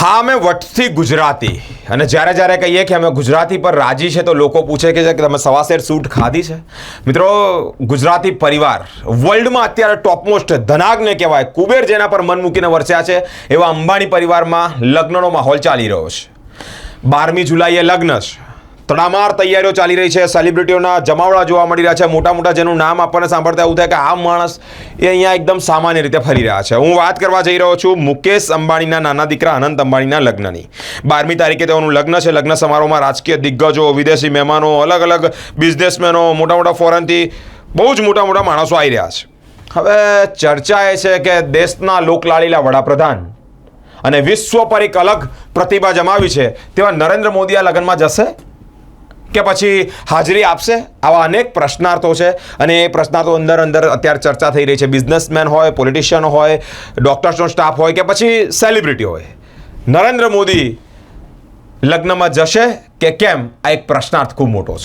હા, અમે વટથી ગુજરાતી. અને જ્યારે જ્યારે કહીએ કે અમે ગુજરાતી પર રાજી છે, તો લોકો પૂછે કે તમે સવાસેર સૂટ ખાધી છે? મિત્રો, ગુજરાતી પરિવાર વર્લ્ડમાં અત્યારે ટોપમોસ્ટ ધનાગને કહેવાય. કુબેર જેના પર મન મૂકીને વરસ્યા છે, એવા અંબાણી પરિવારમાં લગ્નનો માહોલ ચાલી રહ્યો છે. બારમી જુલાઈએ લગ્ન છે. તડામાર તૈયારીઓ ચાલી રહી છે. સેલિબ્રિટીઓના જમાવડા જોવા મળી રહ્યા છે. મોટા મોટા જેનું નામ આપણને સાંભળતા એવું થાય કે આ માણસ એ અહીંયા એકદમ સામાન્ય રીતે ફરી રહ્યા છે. હું વાત કરવા જઈ રહ્યો છું મુકેશ અંબાણીના નાના દીકરા અનંત અંબાણીના લગ્નની. બારમી તારીખે તેઓનું લગ્ન છે. લગ્ન સમારોહમાં રાજકીય દિગ્ગજો, વિદેશી મહેમાનો અલગ અલગ બિઝનેસમેનો મોટા મોટા ફોરેનથી બહુ જ મોટા મોટા માણસો આવી રહ્યા છે. હવે ચર્ચા એ છે કે દેશના લોકલાડીલા વડાપ્રધાન અને વિશ્વ પર એક અલગ પ્રતિભા જમાવી છે. તેવા નરેન્દ્ર મોદી આ લગ્નમાં જશે? કે પછી હાજરી આપશે? આવા અનેક પ્રશ્નાર્થો છે. અને એ પ્રશ્નાર્થો અંદર અંદર અત્યારે ચર્ચા થઈ રહી છે. બિઝનેસમેન હોય, પોલિટિશિયન હોય, ડૉક્ટર્સનો સ્ટાફ હોય કે પછી સેલિબ્રિટી હોય. નરેન્દ્ર મોદી લગ્નમાં જશે કે કેમ? આ એક પ્રશ્નાર્થ ખૂબ મોટો છે.